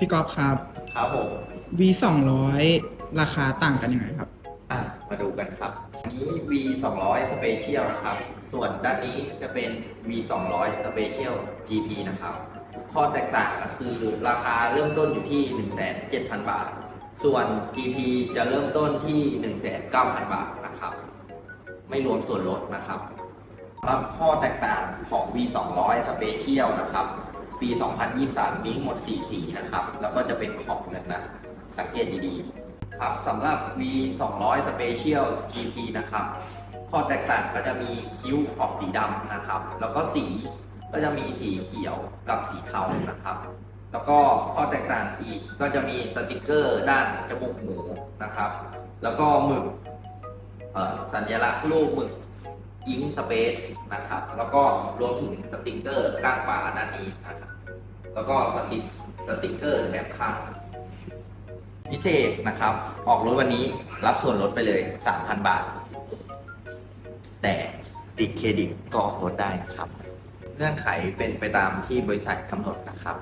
พี่กอล์ฟครับ ครับผม V 200ราคาต่างกันยังไงครับ อะ มาดูกันครับ อันนี้ V 2 0 0 Special นะครับ ส่วนด้านนี้จะเป็น V 2 0 0 Special GP นะครับ ข้อแตกต่างก็คือราคาเริ่มต้นอยู่ที่ 17,000บาท ส่วน GP จะเริ่มต้นที่ 19,000 บาทนะครับ ไม่รวมส่วนลดนะครับสำหรับข้อแตกต่างของ V 2 0 0 Special นะครับ ปี 2023มีทั้งหมด 4 สีนะครับ แล้วก็จะเป็นขอบเงินนะ สังเกตดีๆ ครับสำหรับ V 200 Special GP นะครับ ข้อแตกต่างก็จะมีคิ้วขอบสีดำนะครับ แล้วก็สีก็จะมีสีเขียวกับสีเทานะครับ แล้วก็ข้อแตกต่างอีกก็จะมีสติกเกอร์ด้านจมูกหมูนะครับ แล้วก็หมึกสัญลักษณ์รูปหมึก อิงสเปซนะครับ แล้วก็รวมถึงสติกเกอร์ก้างปลาด้านนี้นะครับ แล้วก็สติกสติกเกอร์แบบข้างพิเศษนะครับ ออกรถวันนี้รับส่วนลดไปเลย 3,000 บาท แต่ติดเครดิตก็ออกรถได้นะครับ เงื่อนไขเป็นไปตามที่บริษัทกำหนดนะครับ